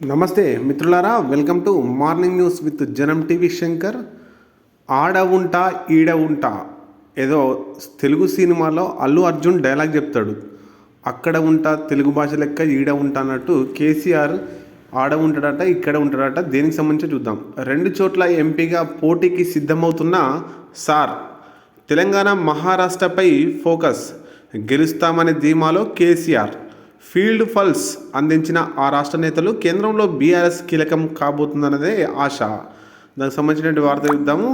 నమస్తే మిత్రులారా welcome to morning news with Janam TV Shankar. ఆడ ఉంటా ఈడ ఉంటా. ఏదో తెలుగు సినిమాలో అల్లు అర్జున్ డైలాగ్ చెప్తాడు. అక్కడ ఉంటా తెలుగు భాష లెక్క ఈడ ఉంటా అన్నట్టు కేసీఆర్ ఆడ ఉంటాడట ఇక్కడ ఉంటాడట దేనికి సంబంధించి చూద్దాం. రెండు చోట్ల ఎంపీగా పోటీకి సిద్ధమవుతున్న సార్ తెలంగాణ మహారాష్ట్రపై ఫోకస్. గెలుస్తామనే ధీమాలో కేసీఆర్. ఫీల్డ్ ఫల్స్ అందించిన ఆ రాష్ట్ర నేతలు కేంద్రంలో బీఆర్ఎస్ కీలకం కాబోతుందన్నదే ఆశ. దానికి సంబంధించినటువంటి వార్త ఇద్దాము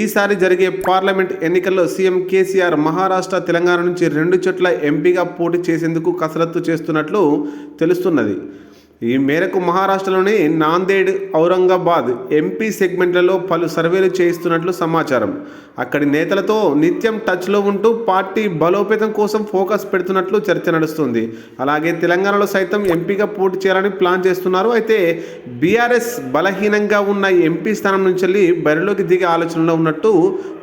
ఈసారి జరిగే పార్లమెంట్ ఎన్నికల్లో సీఎం కేసీఆర్ మహారాష్ట్ర తెలంగాణ నుంచి రెండు చోట్ల ఎంపీగా పోటీ చేసేందుకు కసరత్తు చేస్తున్నట్లు తెలుస్తున్నది. ఈ మేరకు మహారాష్ట్రలోని నాందేడ్ ఔరంగాబాద్ ఎంపీ సెగ్మెంట్లలో పలు సర్వేలు చేయిస్తున్నట్లు సమాచారం. అక్కడి నేతలతో నిత్యం టచ్లో ఉంటూ పార్టీ బలోపేతం కోసం ఫోకస్ పెడుతున్నట్లు చర్చ నడుస్తుంది. అలాగే తెలంగాణలో సైతం ఎంపీగా పోటీ చేయాలని ప్లాన్ చేస్తున్నారు. అయితే బీఆర్ఎస్ బలహీనంగా ఉన్న ఎంపీ స్థానం నుంచి వెళ్ళి బరిలోకి దిగే ఆలోచనలో ఉన్నట్టు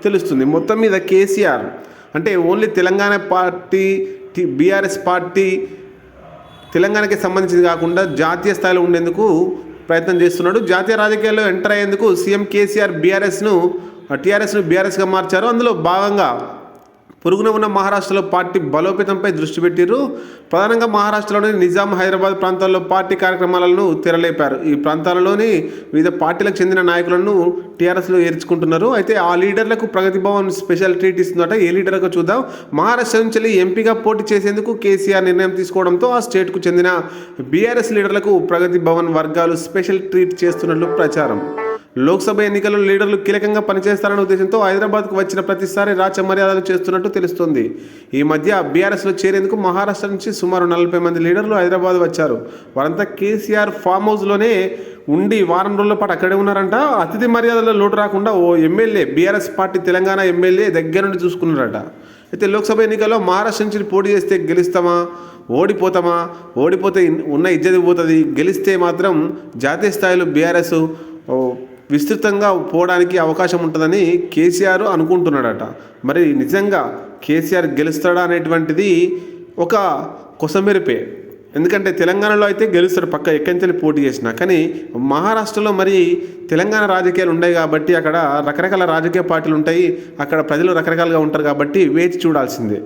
తెలుస్తుంది. మొత్తం మీద కేసీఆర్ అంటే only Telangana party BRS party తెలంగాణకి సంబంధించింది కాకుండా జాతీయ స్థాయిలో ఉండేందుకు ప్రయత్నం చేస్తున్నాడు. జాతీయ రాజకీయాల్లో ఎంటర్ అయ్యేందుకు సీఎం కేసీఆర్ బీఆర్ఎస్ను టీఆర్ఎస్ను బీఆర్ఎస్గా మార్చారు. అందులో భాగంగా పొరుగున ఉన్న మహారాష్ట్రలో పార్టీ బలోపేతంపై దృష్టి పెట్టిరు ప్రధానంగా మహారాష్ట్రలోని నిజాం హైదరాబాద్ ప్రాంతాల్లో పార్టీ కార్యక్రమాలను తెరలేపారు. ఈ ప్రాంతాలలోని వివిధ పార్టీలకు చెందిన నాయకులను టీఆర్ఎస్లో ఏర్చుకుంటున్నారు. అయితే ఆ లీడర్లకు ప్రగతి భవన్ స్పెషల్ ట్రీట్ ఇస్తుందట. ఏ లీడర్గా చూద్దాం. మహారాష్ట్ర నుంచి ఎంపీగా పోటీ చేసేందుకు కేసీఆర్ నిర్ణయం తీసుకోవడంతో ఆ స్టేట్కు చెందిన బీఆర్ఎస్ లీడర్లకు ప్రగతి భవన్ వర్గాలు స్పెషల్ ట్రీట్ చేస్తున్నట్లు ప్రచారం. లోక్సభ ఎన్నికల్లో లీడర్లు కీలకంగా పనిచేస్తారనే ఉద్దేశంతో హైదరాబాద్కు వచ్చిన ప్రతిసారి రాచ మర్యాదలు చేస్తున్నట్టు తెలుస్తోంది. ఈ మధ్య బీఆర్ఎస్లో చేరేందుకు మహారాష్ట్ర నుంచి సుమారు నలభై మంది లీడర్లు హైదరాబాద్ వచ్చారు. వారంతా కేసీఆర్ ఫామ్ హౌస్లోనే ఉండి వారం రోజుల పాటు అక్కడే ఉన్నారంట. అతిథి మర్యాదల్లో లోటు రాకుండా ఓ MLA BRS party Telangana MLA దగ్గర నుండి చూసుకున్నారట. అయితే లోక్సభ ఎన్నికల్లో మహారాష్ట్ర నుంచి పోటీ చేస్తే గెలుస్తామా? ఓడిపోతామా? ఓడిపోతే ఉన్న ఇజ్జతి పోతుంది. గెలిస్తే మాత్రం జాతీయ స్థాయిలో బీఆర్ఎస్ విస్తృతంగా పోవడానికి అవకాశం ఉంటుందని కేసీఆర్ అనుకుంటున్నాడట. మరి నిజంగా కేసీఆర్ గెలుస్తాడా అనేటువంటిది ఒక కొసమెరిపే. ఎందుకంటే తెలంగాణలో అయితే గెలుస్తాడు పక్క ఎక్కడి పోటీ చేసినా. కానీ మహారాష్ట్రలో మరి తెలంగాణ రాజకీయాలు ఉన్నాయి కాబట్టి అక్కడ రకరకాల రాజకీయ పార్టీలు ఉంటాయి. అక్కడ ప్రజలు రకరకాలుగా ఉంటారు కాబట్టి వేచి చూడాల్సిందే.